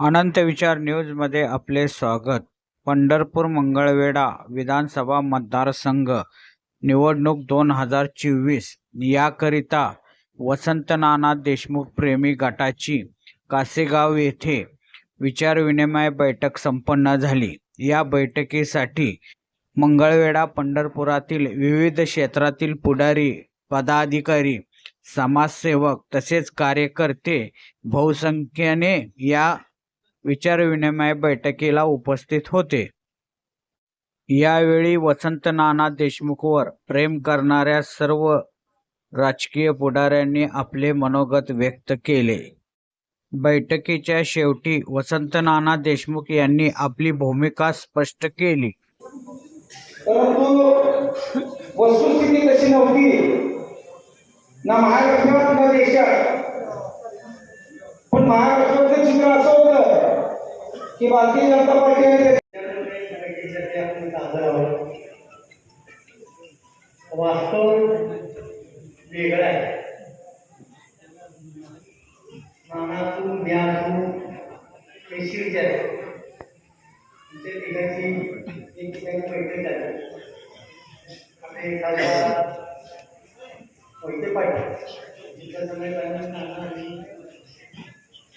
अनंत विचार न्यूजमध्ये आपले स्वागत. पंढरपूर मंगळवेढा विधानसभा मतदारसंघ निवडणूक दोन हजार चोवीस. याकरिता वसंत नाना देशमुख प्रेमी गटाची कासेगाव येथे विचारविनिमय बैठक संपन्न झाली. या बैठकीसाठी मंगळवेढा पंढरपुरातील विविध क्षेत्रातील पुढारी पदाधिकारी समाजसेवक तसेच कार्यकर्ते बहुसंख्येने या विचारविनिमय बैठकीला उपस्थित होते. यावेळी वसंत नाना देशमुखवर प्रेम करणाऱ्या सर्व राजकीय पुढाऱ्यांनी आपले मनोगत व्यक्त केले. बैठकीच्या शेवटी वसंत नाना देशमुख यांनी आपली भूमिका स्पष्ट केली. परंतु वस्तुस्थिती कशी नव्हती. ना महाराष्ट्रात ना देशात पण महाराष्ट्रातलं चित्र असं की भारतीय जनता पार्टीने आणि वास्तव वेगळं आहे. मानातून ज्ञानातून हे आहे. तुमच्या तिघांची एक ठिकाणी बैठक झाली. आपले सगळे नाना आणि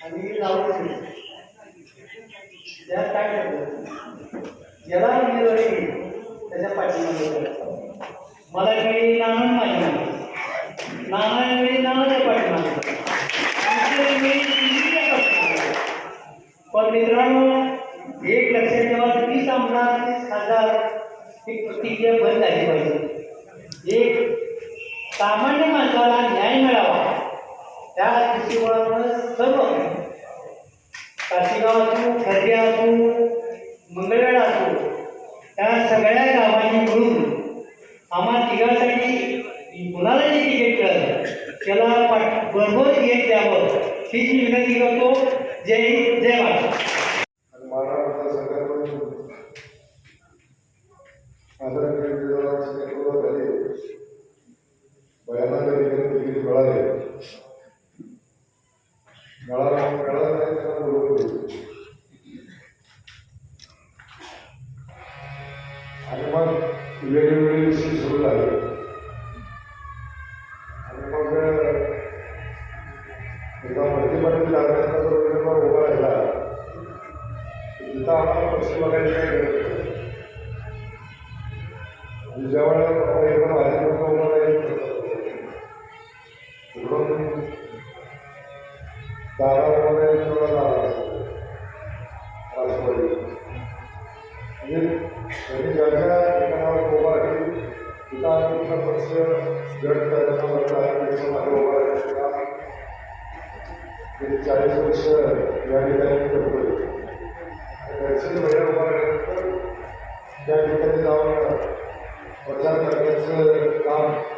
आणि राहुल त्यात काय करतो? ज्याला उमेदवारी दिली, त्याच्या पाठीमध्ये मला काही नाना माझी नाही. नाना वेळी नानाच्या पाठीमागे पाठीमागे. पण मित्रांनो एक लक्षात ठेवा तीस आमदार तीस खासदार ही प्रतिक्रिया बंद झाली पाहिजे. एक सामान्य माणसाला न्याय मिळावा. त्या दृष्टिकोनातून सर्व काशीगाव असो खर्गे असो मंगळवेढा असो त्या सगळ्या गावांनी मिळून आम्हा तिघासाठी कुणाला जे तिकीट मिळालं त्याला पाठ बरोबर तिकीट द्यावं हीच मी विनंती करतो. जय हिंद जय महाराष्ट्र आणि महाराष्ट्राचा भयानक मिळाले मिळाला तिथं आम्हाला पक्षी बघायला नाही. दादा दादा म्हणजे ज्या ठिकाणावर उभा राहील तिथं आम्ही कुठला पक्ष गट करायचा म्हणता त्याच्यामागे उभा चाळीस वर्ष या ठिकाणी करतोय बैठक वेळा उभा राहिल्यानंतर त्या ठिकाणी जाऊन प्रचार करण्याचं काम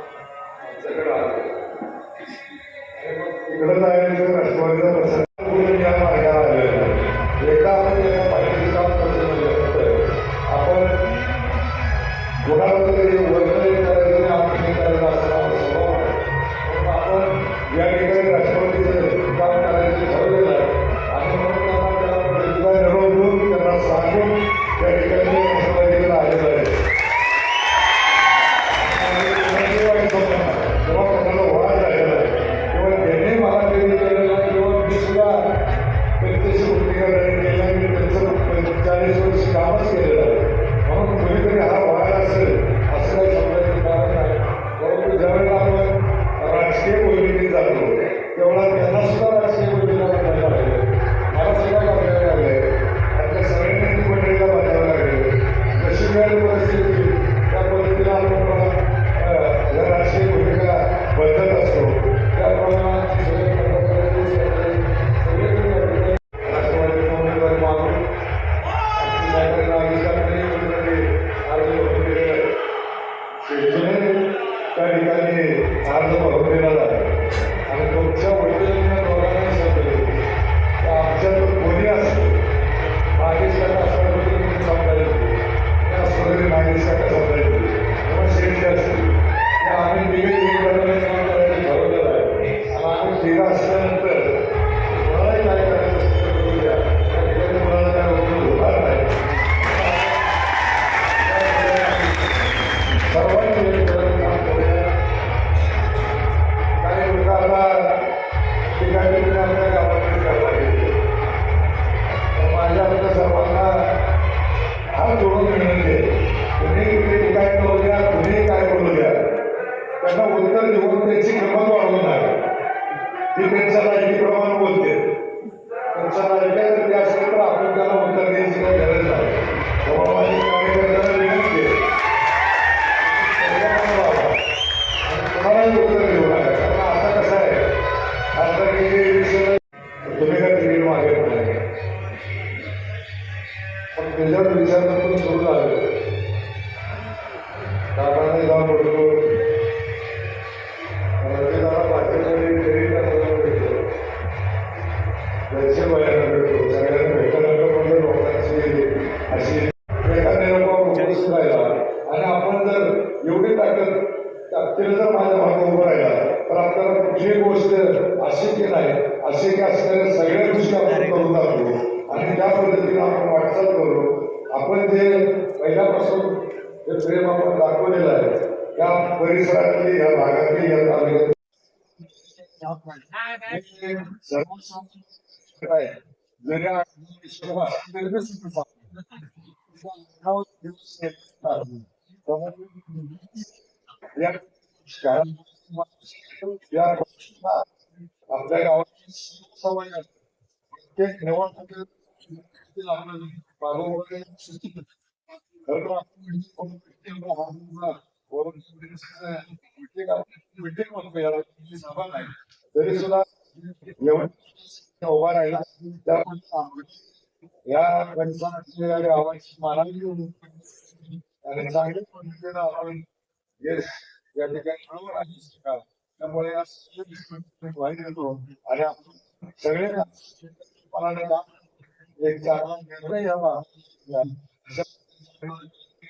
preparado para पण त्याच्यावर विचार करून सुरू झाले कारणाने जाऊन बोलतो प्रेम आपण दाखवलेलं आहे त्या परिसरातली या भागातली या तालुक्यात काय जरी या या आपल्या गावात सवय आहे. ते निवडणूक तरी सुद्धा एवढं उभा राहिला त्या या पंचायत गावाची मानावी आणि चांगल्या पद्धतीनं आपण यश या ठिकाणी बरोबर आहे शिकाल. त्यामुळे या सगळ्या वाईट येतो आणि आपण सगळे मनाने काम एक चांगला निर्णय घ्यावा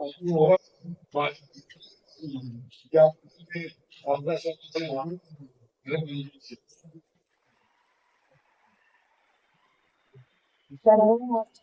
अशा पद्धतीने व्हॉट्सअपच्या वरच्या मेसेजवर त्या अभ्यासाचे